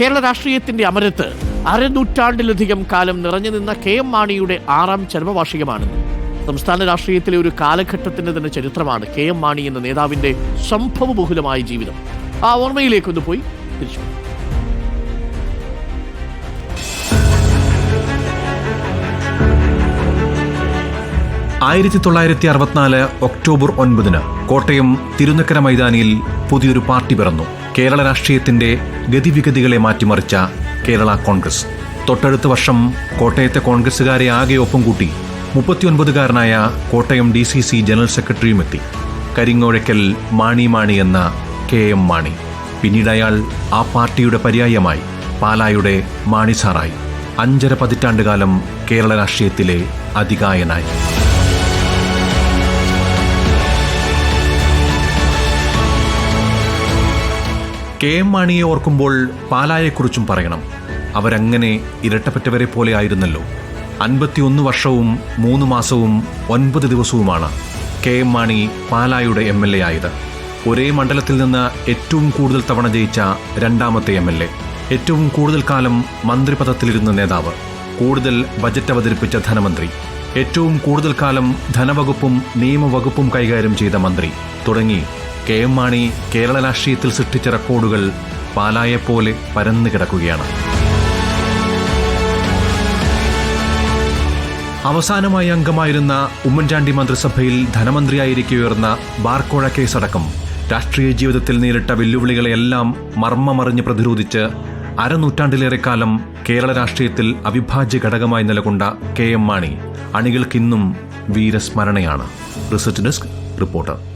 കേരള രാഷ്ട്രീയത്തിന്റെ അമരത്ത് അരനൂറ്റാണ്ടിലധികം കാലം നിറഞ്ഞു നിന്ന കെ എം മാണിയുടെ ആറാം ചരമവാർഷികമാണ്. സംസ്ഥാന രാഷ്ട്രീയത്തിലെ ഒരു കാലഘട്ടത്തിന്റെ തന്നെ ചരിത്രമാണ് കെ എം മാണി എന്ന നേതാവിന്റെ സംഭവബഹുലമായ ജീവിതം. ആ ഓർമ്മയിലേക്കൊന്ന് പോയി തിരിച്ചു. ആയിരത്തി തൊള്ളായിരത്തി അറുപത്തിനാല് ഒക്ടോബർ ഒൻപതിന് കോട്ടയം തിരുനക്കര മൈതാനിയിൽ പുതിയൊരു പാർട്ടി പിറന്നു. കേരള രാഷ്ട്രീയത്തിന്റെ ഗതിവിഗതികളെ മാറ്റിമറിച്ച കേരള കോൺഗ്രസ്. തൊട്ടടുത്ത വർഷം കോട്ടയത്തെ കോൺഗ്രസുകാരെ ആകെ ഒപ്പം കൂട്ടി മുപ്പത്തിയൊൻപതുകാരനായ Kottayam D C C general സെക്രട്ടറിയുമെത്തി. കരിങ്ങോഴക്കൽ മാണി മാണി എന്ന കെ എം മാണി. പിന്നീട് അയാൾ ആ പാർട്ടിയുടെ പര്യായമായി പാലായുടെ മാണിസാറായി അഞ്ചര പതിറ്റാണ്ടുകാലം കേരള രാഷ്ട്രീയത്തിലെ അതികായനായി. കെ എം മാണിയെ ഓർക്കുമ്പോൾ പാലായെക്കുറിച്ചും പറയണം. അവരങ്ങനെ ഇരട്ടപ്പറ്റവരെ പോലെ ആയിരുന്നല്ലോ. അൻപത്തിയൊന്ന് വർഷവും മൂന്ന് മാസവും ഒൻപത് ദിവസവുമാണ് കെ എം മാണി പാലായുടെ എം എൽ എ ആയത്. ഒരേ മണ്ഡലത്തിൽ നിന്ന് ഏറ്റവും കൂടുതൽ തവണ ജയിച്ച രണ്ടാമത്തെ എം എൽ എ. ഏറ്റവും കൂടുതൽ കാലം മന്ത്രിപദത്തിലിരുന്ന നേതാവ്. കൂടുതൽ ബജറ്റ് അവതരിപ്പിച്ച ധനമന്ത്രി. ഏറ്റവും കൂടുതൽ കാലം ധനവകുപ്പും നിയമവകുപ്പും കൈകാര്യം ചെയ്ത മന്ത്രി തുടങ്ങി കെ എം മാണി കേരള രാഷ്ട്രീയത്തിൽ സൃഷ്ടിച്ച റെക്കോർഡുകൾ പാലായെപ്പോലെ പരന്നു കിടക്കുകയാണ്. അവസാനമായി അംഗമായിരുന്ന ഉമ്മൻചാണ്ടി മന്ത്രിസഭയിൽ ധനമന്ത്രിയായിരിക്കെ ഉയർന്ന ബാർക്കോഴ കേസടക്കം രാഷ്ട്രീയ ജീവിതത്തിൽ നേരിട്ട വെല്ലുവിളികളെയെല്ലാം മർമ്മമറിഞ്ഞ് പ്രതിരോധിച്ച് അരനൂറ്റാണ്ടിലേറെ കാലം കേരള രാഷ്ട്രീയത്തിൽ അവിഭാജ്യ ഘടകമായി നിലകൊണ്ട കെ എം മാണി അണികൾക്കിന്നും വീരസ്മരണയാണ്. Research desk reporter.